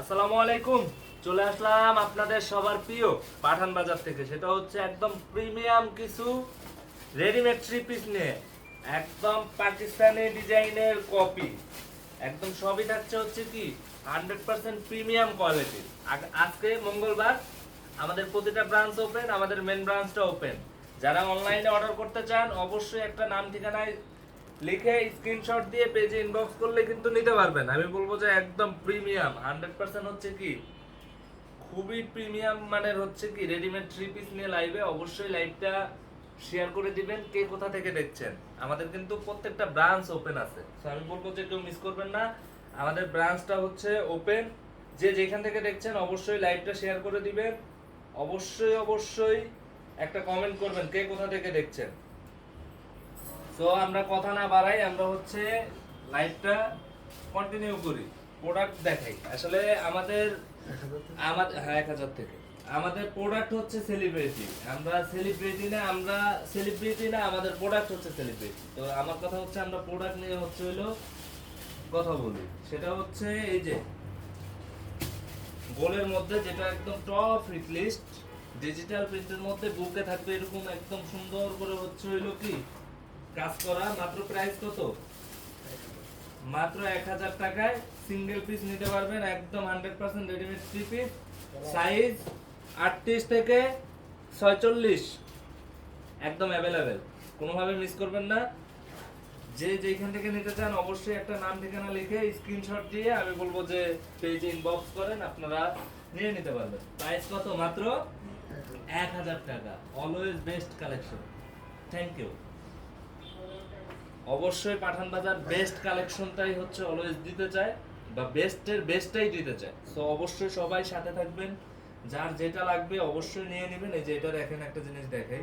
আসসালামু আলাইকুম। চলে আসলাম আপনাদের সবার প্রিয় পাঠান বাজার থেকে। সেটা হচ্ছে একদম প্রিমিয়াম কিছু রেডিমেড থ্রি পিস নিয়ে একদম পাকিস্তানি ডিজাইনের কপি একদম সবই থাকছে হচ্ছে কি হান্ড্রেড পার্সেন্ট প্রিমিয়াম কোয়ালিটি আজকে মঙ্গলবার আমাদের প্রতিটা ব্রাঞ্চ ওপেন আমাদের মেন ব্রাঞ্চটা ওপেন যারা অনলাইনে অর্ডার করতে চান, অবশ্যই একটা নাম ঠিকানায় লিখে স্ক্রিনশট দিয়ে পেজে ইনবক্স করলে কিন্তু নিতে পারবেন। আমি বলব যে একদম প্রিমিয়াম হান্ড্রেড পার্সেন্ট হচ্ছে কি? খুবই প্রিমিয়াম মানের হচ্ছে কি রেডিমেড থ্রি পিস নিয়ে লাইভে অবশ্যই লাইভটা শেয়ার করে দিবেন, কে কোথা থেকে দেখছেন। আমাদের কিন্তু প্রত্যেকটা ব্রাঞ্চ ওপেন আছে। তো আমি বলব যে কেউ মিস করবেন না। আমাদের ব্রাঞ্চটা হচ্ছে ওপেন যে যেখান থেকে দেখছেন, অবশ্যই লাইভটা শেয়ার করে দিবেন। অবশ্যই অবশ্যই একটা কমেন্ট করবেন, কে কোথা থেকে দেখছেন। তো আমরা কথা না বাড়াই, আমরা হচ্ছে লাইভটা কন্টিনিউ করি প্রোডাক্ট দেখাই। আসলে আমাদের আমাদের হ্যাঁ এক হাজার থেকে। আমাদের প্রোডাক্ট হচ্ছে সেলিব্রিটি আমরা সেলিব্রিটি না, আমরা সেলিব্রিটি না, আমাদের প্রোডাক্ট হচ্ছে সেলিব্রিটি তো আমার কথা হচ্ছে, আমরা প্রোডাক্ট নিয়ে হচ্ছে হলো কথা বলি। সেটা হচ্ছে এই যে, গোলের মধ্যে যেটা একদম টপ হিট লিস্ট ডিজিটাল প্রিন্টের মধ্যে বুকে থাকবে এরকম একদম সুন্দর করে হচ্ছে হইল কি কাজ করা, মাত্র প্রাইস কত? মাত্র এক হাজার টাকায় সিঙ্গেল পিস নিতে পারবেন, একদম hundred percent readymade three piece size আটত্রিশ থেকে ছয়চল্লিশ, একদম অ্যাভেলেবেল কোনোভাবে মিস করবেন না। যে যেখান থেকে নিতে চান, অবশ্যই একটা নাম ঠিকানা লিখে স্ক্রিনশট দিয়ে আমি বলব যে পেজে ইনবক্স করেন, আপনারা নিয়ে নিতে পারবেন। প্রাইস কত? মাত্র এক হাজার টাকা। Always best collection thank you অবশ্যই পাঠান বাজার বেস্ট কালেকশনটাই হচ্ছে অলওয়েজ দিতে চায় বা বেস্টের বেস্টটাই দিতে চায়। সো অবশ্যই সবাই সাথে থাকবেন। যার যেটা লাগবে অবশ্যই নিয়ে নেবেন। এই যে এটা দেখেন একটা জিনিস দেখাই।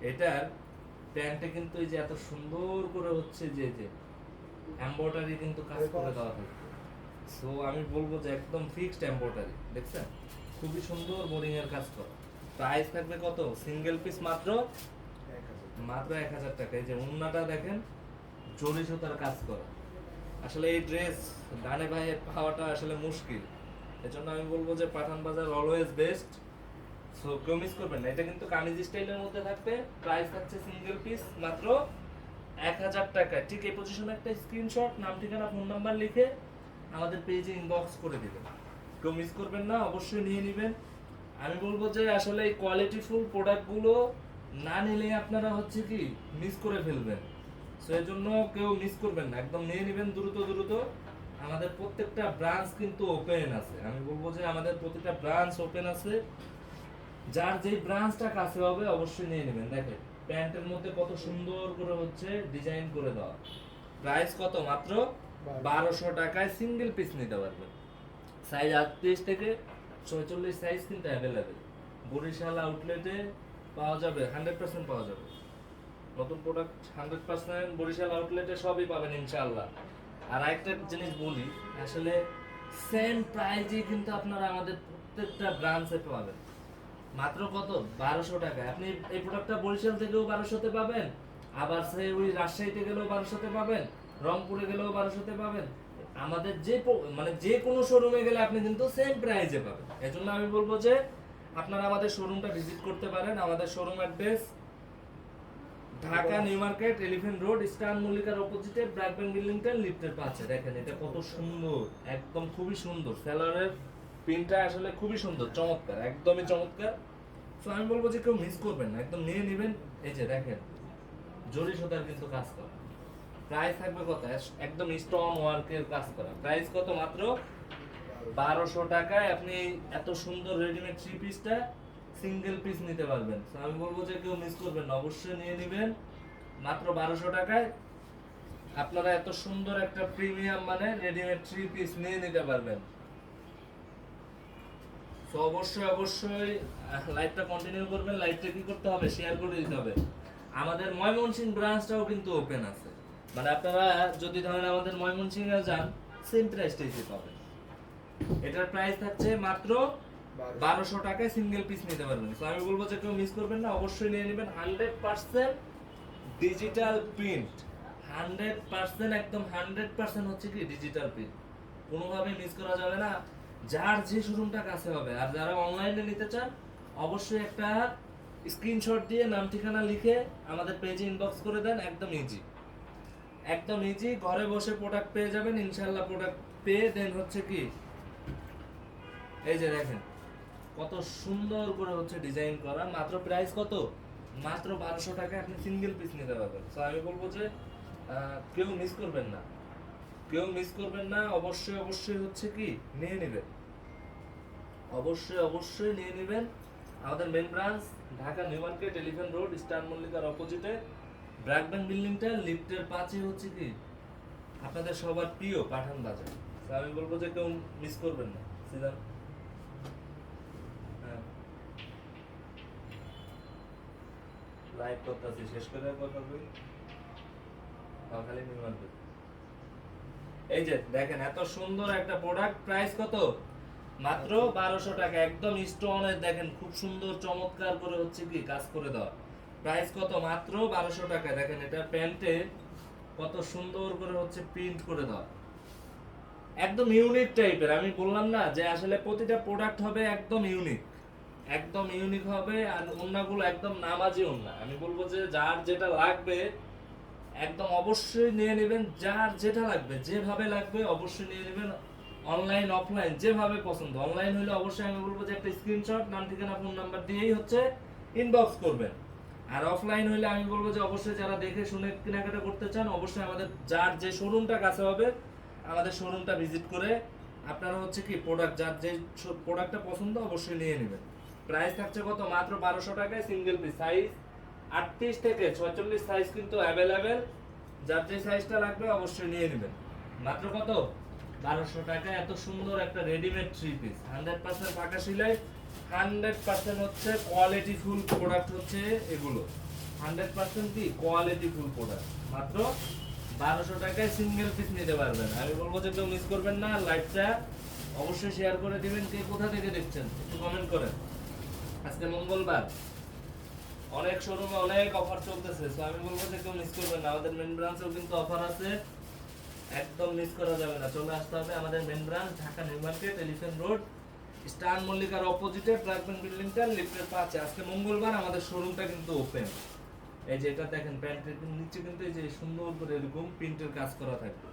এটার প্যান্টে কিন্তু এই যে এত সুন্দর করে হচ্ছে যে যে এমব্রয়ডারি কিন্তু কাজ করে দেওয়া থাকে। সো আমি বলব যে একদম ফিক্সড এমব্রয়ডারি দেখছেন? খুবই সুন্দর বোরিং এর কাজ করা। প্রাইস থাকবে কত? সিঙ্গেল পিস মাত্র মাত্র এক হাজার টাকা। এই যে উন্নাটা দেখেন জরি সুতার কাজ করা। আসলে এই ড্রেস ডানে ভাইয়ে পাওয়াটা আসলে মুশকিল। এজন্য আমি বলব যে Pathan Bazar always best so কেউ মিস করবেন না। এটা কিন্তু কামিজ স্টাইলের মধ্যে থাকবে। প্রাইস থাকছে সিঙ্গেল পিস মাত্র এক হাজার টাকা। ঠিক এই পজিশনে একটা স্ক্রিনশট নাম, ঠিকানা ফোন নাম্বার লিখে আমাদের পেজে ইনবক্স করে দিবেন। কেউ মিস করবেন না, অবশ্যই নিয়ে নেবেন। আমি বলব যে আসলে এই কোয়ালিটিফুল প্রোডাক্টগুলো না নিলে আপনারা হচ্ছে কি মিস করে ফেলবেন। সো এর জন্য কেউ মিস করবেন না। একদম নিয়ে নেবেন দ্রুত দ্রুত। আমাদের প্রত্যেকটা ব্রাঞ্চ কিন্তু ওপেন আছে। আমি বলব যে আমাদের প্রত্যেকটা ব্রাঞ্চ ওপেন আছে। যার যেই ব্রাঞ্চটা কাছে হবে অবশ্যই নিয়ে নেবেন। দেখেন প্যান্টের মধ্যে কত সুন্দর করে হচ্ছে ডিজাইন করে দেওয়া। প্রাইস কত? মাত্র বারোশো টাকায় সিঙ্গেল পিস নিতে পারবেন। সাইজ আটত্রিশ থেকে ছয়চল্লিশ সাইজ কিন্তু অ্যাভেলেবেল বরিশাল আউটলেটে পাওয়া যাবে হান্ড্রেড পার্সেন্ট পাওয়া যাবে। নতুন প্রোডাক্ট হান্ড্রেড পার্সেন্ট বরিশাল আউটলেটে সবই পাবেন ইনশাআল্লাহ। আর একটা জিনিস বলি, আসলে সেম প্রাইজে কিন্তু আপনারা আমাদের প্রত্যেকটা ব্রাঞ্চে পাবেন। মাত্র কত? বারোশো টাকা। আপনি এই প্রোডাক্টটা বরিশাল থেকেও বারোশোতে পাবেন, আবার সে ওই রাজশাহীতে গেলেও বারোশোতে পাবেন, রংপুরে গেলেও বারোশোতে পাবেন। আমাদের যে মানে যে কোনো শোরুমে গেলে আপনি কিন্তু সেম প্রাইজে পাবেন। এজন্য আমি বলব যে আপনারা আমাদের শোরুমটা ভিজিট করতে পারেন। আমাদের showroom address Dhaka new market elephant road star মল্লিকার অপোজিটে ব্ল্যাক ব্যাংক বিল্ডিংটা লিফটের পাশে। দেখেন এটা কত সুন্দর। একদম খুবই সুন্দর। স্যালারের প্রিন্টটা আসলে খুবই সুন্দর চমৎকার একদমই চমৎকার। সো আমি বলব যে কেউ মিস করবেন না একদম নিয়ে নেবেন। এই যে দেখেন জরি সুতার কিন্তু কাজ করা। প্রাইস থাকবে কত? একদম স্ট্রং ওয়ার্কের কাজ করা। প্রাইস কত মাত্র? বারোশো টাকায় আপনি এত সুন্দর রেডিমেড থ্রি পিসটা সিঙ্গেল পিস নিতে পারবেন। আমি বলব যে কেউ মিস করবেন অবশ্যই নিয়ে নেবেন। মাত্র বারোশো টাকায় আপনারা এত সুন্দর একটা প্রিমিয়াম মানে রেডিমেড থ্রি পিস নিয়ে নিতে পারবেন। তো অবশ্যই অবশ্যই লাইভটা কন্টিনিউ করবেন। লাইভটা কি করতে হবে? শেয়ার করে দিতে হবে। আমাদের ময়মনসিংহ ব্রাঞ্চটাও কিন্তু ওপেন আছে। মানে আপনারা যদি ধরেন আমাদের ময়মনসিংহে যান সেম প্রাইসটাই পাবেন। এটার প্রাইস থাকছে মাত্র বারোশো। টাকায় সিঙ্গেল পিস নিতে পারবেন। তো আমি বলব যে কেউ মিস করবেন না অবশ্যই নিয়ে নেবেন। Hundred percent digital print hundred percent একদম হান্ড্রেড পার্সেন্ট হচ্ছে কি ডিজিটাল প্রিন্ট কোনোভাবে মিস করা যাবে না। যার যে শোরুমটা কাছে হবে। আর যারা অনলাইনে নিতে চান অবশ্যই একটা স্ক্রিনশট দিয়ে নাম ঠিকানা লিখে আমাদের পেজে ইনবক্স করে দেন। একদম ইজি একদম ইজি ঘরে বসে প্রোডাক্ট পেয়ে যাবেন। ইনশাল্লাহ প্রোডাক্ট পেয়ে দেন হচ্ছে কি এই যে দেখেন, কত সুন্দর করে হচ্ছে ডিজাইন করা। মাত্র প্রাইস কত? মাত্র বারোশো টাকা আপনি সিঙ্গেল পিস নিতে পারবেন। তো আমি বলব যে কেউ মিস করবেন না। কেউ মিস করবেন না, অবশ্যই অবশ্যই হচ্ছে কি, নিয়ে নেবেন। অবশ্যই অবশ্যই নিয়ে নেবেন। আমাদের main branch Dhaka new market elephant road star মল্লিকার অপোজিটে ব্র্যাক বিল্ডিংটা, লিফটের পাঁচে হচ্ছে কি, আপনাদের সবার প্রিয় পাঠান বাজার। আমি বলব যে কেউ মিস করবেন না। সিদ্ধান হ্যাঁ লাইভ করতেছি, শেষ করে কথা বলি খালি নিউ মার্কেট এই যে দেখেন, এত সুন্দর একটা প্রোডাক্ট প্রাইস কত? মাত্র বারোশো টাকা, একদম স্টোনের দেখেন, খুব সুন্দর, চমৎকার করে হচ্ছে কি কাজ করে দেওয়া। প্রাইস কত? মাত্র বারোশো টাকা। দেখেন, এটা প্যান্টে কত সুন্দর করে হচ্ছে প্রিন্ট করে দেওয়া। একদম ইউনিক টাইপের আমি বললাম না যে আসলে প্রতিটা প্রোডাক্ট হবে একদম ইউনিক একদম ইউনিক হবে আর ওন্নাগুলো একদম নামাজি ওন্না আমি বলব যে যার যেটা লাগবে, একদম অবশ্যই নিয়ে নেবেন, যার যেটা লাগবে, যেভাবে লাগবে অবশ্যই নিয়ে নেবেন অনলাইন অফলাইন যেভাবে পছন্দ। অনলাইন হলে অবশ্যই আমি বলব যে একটা স্ক্রিনশট নাম, ঠিকানা ফোন নাম্বার দিয়েই হচ্ছে ইনবক্স করবেন। আর অফলাইন হলে আমি বলব যে অবশ্যই যারা দেখে শুনে কেনাকাটা করতে চান, অবশ্যই আমাদের যার যে শোরুমটা কাছে হবে, আমাদের শোরুমটা ভিজিট করে আপনারা হচ্ছে কি প্রোডাক্ট যার যে প্রোডাক্টটা পছন্দ, অবশ্যই নিয়ে নেবেন। প্রাইস থাকছে কত? মাত্র বারোশো টাকায় সিঙ্গেল পিস সাইজ আটত্রিশ থেকে ছয়চল্লিশ সাইজ কিন্তু অ্যাভেলেবেল যার যে সাইজটা লাগবে অবশ্যই নিয়ে নেবেন। মাত্র কত? বারোশো টাকা এত সুন্দর একটা readymade three piece hundred percent পাকা সিলাই। হান্ড্রেড পার্সেন্ট হচ্ছে কোয়ালিটি ফুল প্রোডাক্ট হচ্ছে এগুলো। হান্ড্রেড পার্সেন্ট কি? কোয়ালিটি ফুল প্রোডাক্ট মাত্র বারোশো টাকায় সিঙ্গেল পিস নিতে পারবেন। আমি বলব যে কেউ মিস করবেন না। লাইভটা অবশ্যই শেয়ার করে দিবেন। কে কোথা থেকে দেখছেন? একটু কমেন্ট করেন। আজকে মঙ্গলবার। অনেক শোরুমে অনেক অফার চলতেছে তো আমি বলব যে কেউ মিস করবেন না। আমাদের মেন ব্রাঞ্চেও কিন্তু অফার আছে। একদম মিস করা যাবে না। চলে আসতে হবে আমাদের main branch Dhaka new market elephant road star মল্লিকার অপোজিটে ব্ল্যাকবেন বিল্ডিংটা লিফটের পাঁচে আজকে মঙ্গলবার আমাদের শোরুমটা কিন্তু ওপেন এই যে এটা দেখেন প্যান্টের নিচে কিন্তু এই যে সুন্দর করে এরকম প্রিন্টের কাজ করা থাকবে।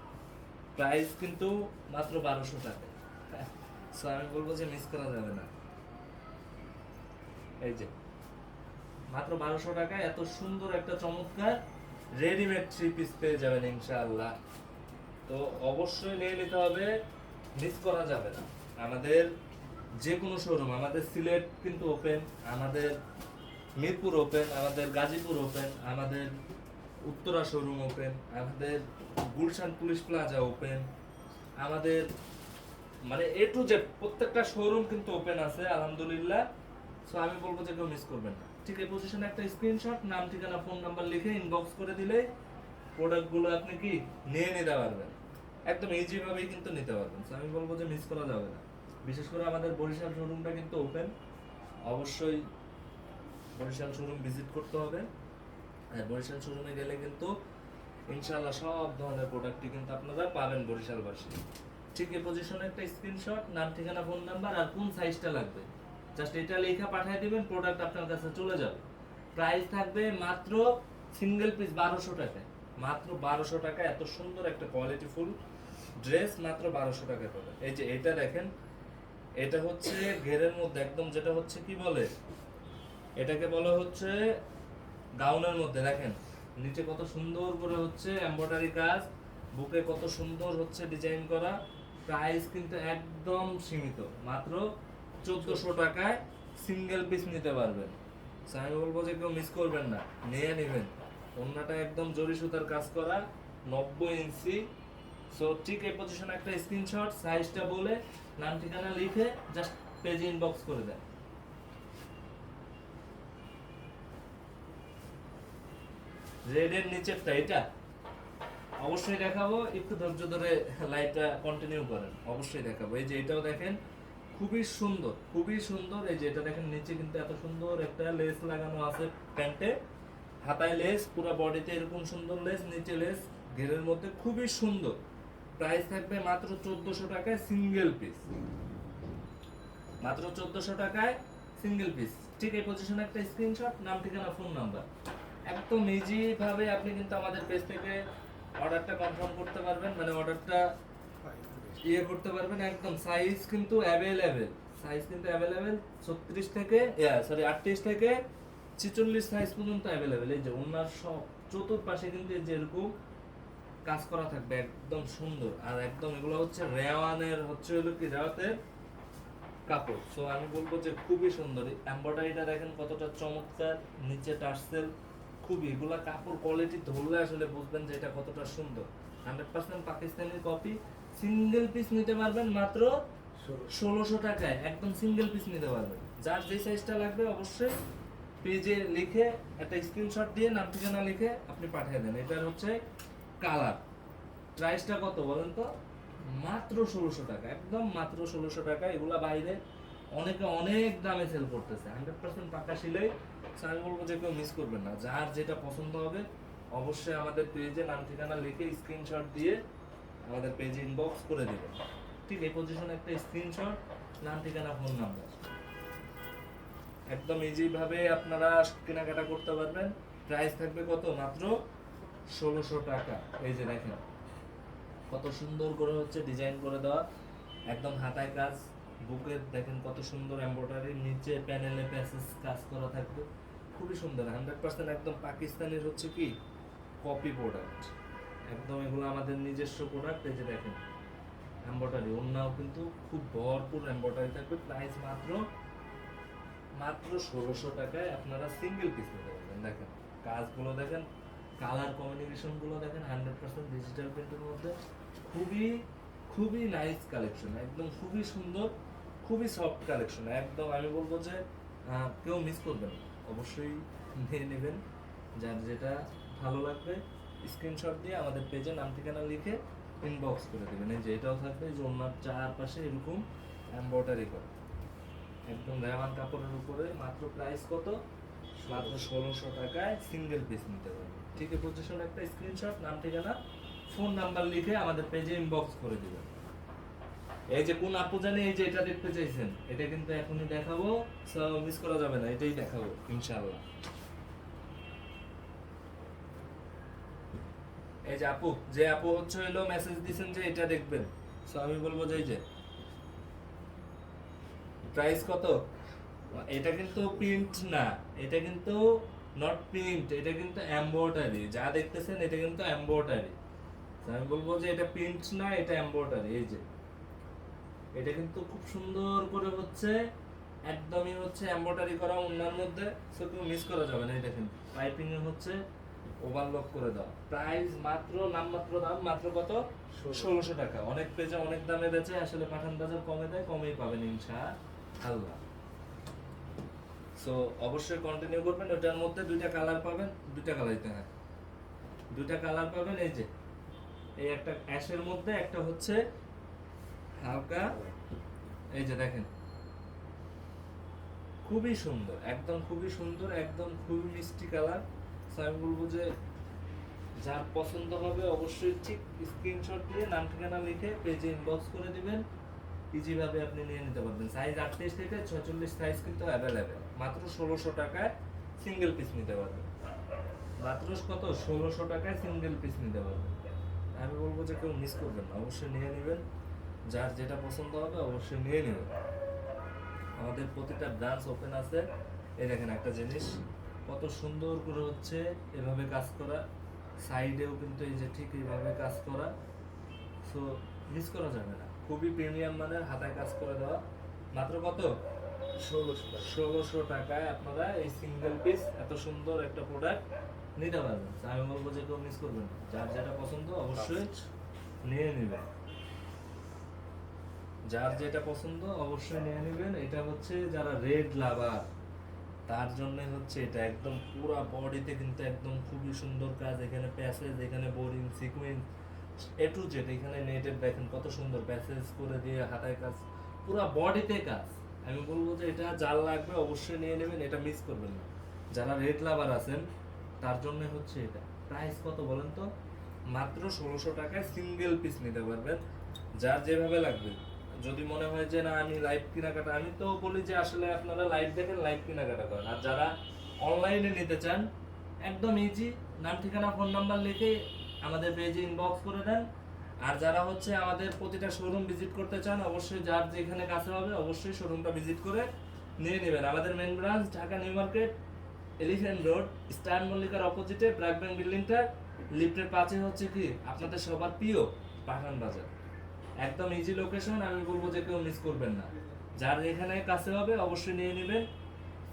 প্রাইস কিন্তু মাত্র বারোশো টাকা। সো আমি বলব যে মিস করা যাবে না। এই যে, মাত্র বারোশো টাকায় এত সুন্দর একটা চমৎকার রেডিমেড থ্রি পিস পেয়ে যাবেন ইনশাআল্লাহ। তো অবশ্যই নিয়ে নিতে হবে মিস করা যাবে না। আমাদের যে কোনো শোরুম আমাদের সিলেট কিন্তু ওপেন আমাদের মিরপুর ওপেন আমাদের গাজীপুর ওপেন আমাদের উত্তরা শোরুম ওপেন আমাদের গুলশান পুলিশ প্লাজা ওপেন আমাদের মানে এ টু জেড প্রত্যেকটা শোরুম কিন্তু ওপেন আছে, আলহামদুলিল্লাহ। সো আমি বলব যে কেউ মিস করবেন না। ঠিক এই পজিশনে একটা স্ক্রিনশট নাম, ঠিকানা ফোন নাম্বার লিখে ইনবক্স করে দিলে প্রোডাক্টগুলো আপনি কি নিয়ে নিতে পারবেন। একদম ইজি ভাবেই কিন্তু নিতে পারবেন। সো আমি বলব যে মিস করা যাবে না। বিশেষ করে আমাদের বরিশাল শোরুমটা কিন্তু ওপেন অবশ্যই বরিশাল শোরুম ভিজিট করতে হবে। আর বরিশাল শোরুমে গেলে কিন্তু ইনশাআল্লাহ সব ধরনের প্রোডাক্টই কিন্তু আপনারা পাবেন বরিশালবাসী। ঠিক এই পজিশনে একটা স্ক্রিনশট নাম, ঠিকানা ফোন নাম্বার আর কোন সাইজটা লাগবে। জাস্ট এটা লেখা পাঠিয়ে দিবেন প্রোডাক্ট আপনার কাছে চলে যাবে। প্রাইস থাকবে মাত্র সিঙ্গেল পিস বারোশো টাকায় মাত্র বারোশো টাকা, এত সুন্দর একটা কোয়ালিটি ফুল। ড্রেস মাত্র বারোশো টাকা পাবে এই যে এটা দেখেন, এটা হচ্ছে ঘেরের মধ্যে একদম যেটা হচ্ছে কি বলে? এটাকে বলা হচ্ছে গাউনের মধ্যে। দেখেন, নিচে কত সুন্দর করে হচ্ছে এমব্রয়ডারি কাজ, বুকে কত সুন্দর হচ্ছে ডিজাইন করা। প্রাইস কিন্তু একদম সীমিত। মাত্র চোদ্দশো টাকায় সিঙ্গেল পিস নিতে পারবেন। আমি বলব যে কেউ মিস করবেন না, নিয়ে নেবেন। অন্যটা একদম জরি সুতার কাজ করা, নব্বই ইঞ্চি। সো ঠিক এই পজিশনে একটা স্ক্রিনশট সাইজটা বলে, নাম ঠিকানা লিখে জাস্ট পেজে ইনবক্স করে দেন। রেডের নিচেরটা, এটা? অবশ্যই দেখাবো, একটু ধৈর্য ধরে লাইভটা কন্টিনিউ করেন, অবশ্যই দেখাবো। এই যে এটাও দেখেন খুবই সুন্দর খুবই সুন্দর। এই যে এটা দেখেন, নিচে কিন্তু এত সুন্দর একটা লেস লাগানো আছে প্যান্টে। হাতায় লেস পুরো বডিতে এরকম সুন্দর লেস নিচে লেস ঘেরের মধ্যে খুবই সুন্দর। প্রাইস থাকবে মাত্র চোদ্দশো টাকায় সিঙ্গেল পিস মাত্র চোদ্দশো টাকায় সিঙ্গেল পিস ঠিক এই পজিশনে একটা স্ক্রিনশট নাম, ঠিকানা ফোন নাম্বার একদম ইজি ভাবে আপনি কিন্তু আমাদের পেজ থেকে অর্ডারটা কনফার্ম করতে পারবেন। মানে অর্ডারটা ইয়ে করতে পারবেন একদম সাইজ কিন্তু অ্যাভেলেবেল সাইজ কিন্তু অ্যাভেলেবেল ছত্রিশ থেকে সরি আটত্রিশ থেকে ছিচল্লিশ সাইজ পর্যন্ত অ্যাভেলেবেল এই যে ওনার সব চতুর্পাশে কিন্তু এই যে এরকম কাজ করা থাকবে, একদম সুন্দর। আর একদম এগুলো হচ্ছে রেওয়ানের, হচ্ছে হলো কি রেওয়াতের কাপড়। সো আমি বলব যে খুবই সুন্দর। এমব্রয়ডারিটা দেখেন কতটা চমৎকার, নিচে টার্সেল, খুবই। এগুলা কাপড় কোয়ালিটি ধরলে আসলে বুঝবেন যে এটা কতটা সুন্দর। Hundred percent Pakistani copy single piece নিতে পারবেন মাত্র ষোলোশো। টাকায়। একদম সিঙ্গেল পিস নিতে পারবেন। যার যে সাইজটা লাগবে অবশ্যই পেজে লিখে একটা স্ক্রিনশট দিয়ে নাম ঠিকানা লিখে আপনি পাঠিয়ে দেন। এটার হচ্ছে কালার প্রাইসটা কত বলেন তো? মাত্র ষোলোশো টাকা। একদম মাত্র ষোলোশো টাকা। এগুলা বাইরে অনেকে অনেক দামে সেল করতেছে। হান্ড্রেড পার্সেন্ট পাকা সিলাই আমি বলব যে কেউ মিস করবেন না। যার যেটা পছন্দ হবে অবশ্যই আমাদের পেজে নাম ঠিকানা লিখে স্ক্রিনশট দিয়ে আমাদের পেজে ইনবক্স করে দেবেন ঠিক এই পজিশনে একটা স্ক্রিনশট নাম, ঠিকানা ফোন নাম্বার একদম ইজি ভাবে আপনারা কেনাকাটা করতে পারবেন। প্রাইস থাকবে কত? মাত্র ষোলোশো টাকা। এই যে দেখেন, কত সুন্দর করে হচ্ছে ডিজাইন করে দেওয়া। একদম হাতায় কাজ। বুকের দেখেন কত সুন্দর এমব্রয়ডারি নিচে প্যানেলে প্যাসেজ কাজ করা থাকবে। খুবই সুন্দর। হান্ড্রেড পার্সেন্ট একদম পাকিস্তানের হচ্ছে কি? কপি প্রোডাক্ট একদম এগুলো আমাদের নিজস্ব প্রোডাক্ট এই যে দেখেন এমব্রয়ডারি অন্যও কিন্তু খুব ভরপুর এমব্রয়ডারি থাকবে। প্রাইস মাত্র মাত্র ষোলোশো টাকায় আপনারা সিঙ্গেল পিস নিতে পারবেন। দেখেন, কাজগুলো দেখেন কালার কমিউনিকেশনগুলো দেখেন হান্ড্রেড পার্সেন্ট ডিজিটাল প্রিন্টের মধ্যে। খুবই খুবই নাইস কালেকশন একদম খুবই সুন্দর, খুবই সফট কালেকশন একদম আমি বলব যে কেউ মিস করবেন অবশ্যই নিয়ে নেবেন, যার যেটা ভালো লাগবে। স্ক্রিনশট দিয়ে আমাদের পেজে নাম ঠিকানা লিখে ইনবক্স করে দেবেন। এই যে এটাও থাকবে যে ওনার চারপাশে এরকম এমব্রয়ডারি করা। একদম রেওয়ান কাপড়ের উপরে মাত্র প্রাইস কত? মাত্র ষোলোশো টাকায় সিঙ্গেল পিস নিতে পারবে। ঠিক আছে পজিশন একটা স্ক্রিনশট নাম ঠিকানা ফোন নাম্বার লিখে আমাদের পেজে ইনবক্স করে দেবেন। এই যে কোন আপু জানে এই যে এটা দেখতে চাইছেন, এটা কিন্তু এখনই দেখাবো মিস করা যাবে না, এটাই দেখাবো, ইনশাআল্লাহ। এই যে আপু যে আপু হচ্ছে হইল মেসেজ দিছেন যে এটা দেখবেন। সো আমি বলব যে এই যে প্রাইস কত? এটা কিন্তু প্রিন্ট না, এটা কিন্তু নট প্রিন্ট এটা কিন্তু এমব্রয়ডারি যা দেখতেছেন, এটা কিন্তু এমব্রয়ডারি আমি বলব যে এটা প্রিন্ট না, এটা এমব্রয়ডারি এই যে, এটা কিন্তু খুব সুন্দর করে হচ্ছে, একদমই হচ্ছে এমব্রয়ডারি করা ওনার মধ্যে। সো কেউ মিস করা যাবে না এটা কিন্তু। পাইপিং হচ্ছে ওভারলক করে দাও। প্রাইস মাত্র নামমাত্র দাম মাত্র কত? ষোলোশো। টাকা। অনেক পেজে অনেক দামে বেচে আসলে পাঠান বাজার কমে দেয় কমেই পাবেন ইনশা আল্লাহ সো অবশ্যই কন্টিনিউ করবেন ওটার মধ্যে দুইটা কালার পাবেন দুইটা কালার দিতে হয়। দুইটা কালার পাবেন এই যে এই একটা অ্যাশের মধ্যে একটা হচ্ছে হালকা এই যে দেখেন। খুবই সুন্দর একদম খুবই সুন্দর একদম খুবই মিষ্টি কালার আমি বলব যে যার পছন্দ হবে অবশ্যই ঠিক স্ক্রিনশট দিয়ে নাম ঠিকানা লিখে পেজে ইনবক্স করে দিবেন। ইজি ভাবে আপনি নিয়ে নিতে পারবেন। সাইজ আটত্রিশ থেকে ছয়চল্লিশ সাইজ কিন্তু অ্যাভেলেবেল মাত্র ষোলোশো টাকায় সিঙ্গেল পিস নিতে পারবেন। মাত্র কত? ষোলোশো টাকায় সিঙ্গেল পিস নিতে পারবেন। আমি বলব যে কেউ মিস করবেন না। অবশ্যই নিয়ে নেবেন। যার যেটা পছন্দ হবে অবশ্যই নিয়ে নেবেন। আমাদের প্রতিটা ব্রাঞ্চ ওপেন আছে। এই দেখেন একটা জিনিস। কত সুন্দর করে হচ্ছে এভাবে কাজ করা। সাইডেও কিন্তু এই যে ঠিক এইভাবে কাজ করা। সো মিস করা যাবে না। খুবই প্রিমিয়াম মানের হাতায় কাজ করে দেওয়া। মাত্র কত? ষোলোশো ষোলোশো টাকায় আপনারা এই সিঙ্গেল পিস এত সুন্দর একটা প্রোডাক্ট নিতে পারবেন। আমি বলব যে কেউ মিস করবেন যার যেটা পছন্দ অবশ্যই নিয়ে নেবেন। যার যেটা পছন্দ অবশ্যই নিয়ে নেবেন। এটা হচ্ছে যারা রেড লাভার তার জন্য হচ্ছে এটা একদম পুরো বডিতে কিন্তু একদম খুবই সুন্দর কাজ। এখানে প্যাসেজ এখানে boring sequence A to Z এখানে নেটের দেখেন কত সুন্দর প্যাসেজ করে দিয়ে হাতায় কাজ। পুরো বডিতে কাজ। আমি বলব যে এটা যার লাগবে অবশ্যই নিয়ে নেবেন, এটা মিস করবেন না। যারা রেড লাভার আছেন, তার জন্য হচ্ছে এটা। প্রাইস কত বলেন তো? মাত্র ষোলোশো টাকায় সিঙ্গেল পিস নিতে পারবেন। যার যেভাবে লাগবে। যদি মনে হয় যে না, আমি লাইভ কেনাকাটা, আমি তো বলি যে আসলে আপনারা লাইভ দেখেন লাইভ কেনাকাটা করেন। আর যারা অনলাইনে নিতে চান, একদম ইজি নাম, ঠিকানা ফোন নাম্বার লিখে আমাদের পেজে ইনবক্স করে দেন। আর যারা হচ্ছে আমাদের প্রতিটা শোরুম ভিজিট করতে চান, অবশ্যই যার যেখানে কাছে হবে, অবশ্যই শোরুমটা ভিজিট করে নিয়ে নেবেন। আমাদের main branch Dhaka new market elephant road star মল্লিকার অপোজিটে ব্র্যাক ব্যাংক বিল্ডিংটা লিফটের পাশে হচ্ছে কি, আপনাদের সবার প্রিয় পাঠান বাজার। একদম ইজি লোকেশন আমি বলব যে কেউ মিস করবেন না। যার এখানে কাছে হবে, অবশ্যই নিয়ে নেবেন।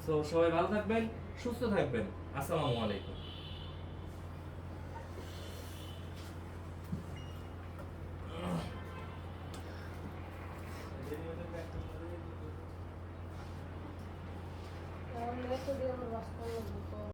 সো সবাই ভালো থাকবেন, সুস্থ থাকবেন। আসসালামু আলাইকুম।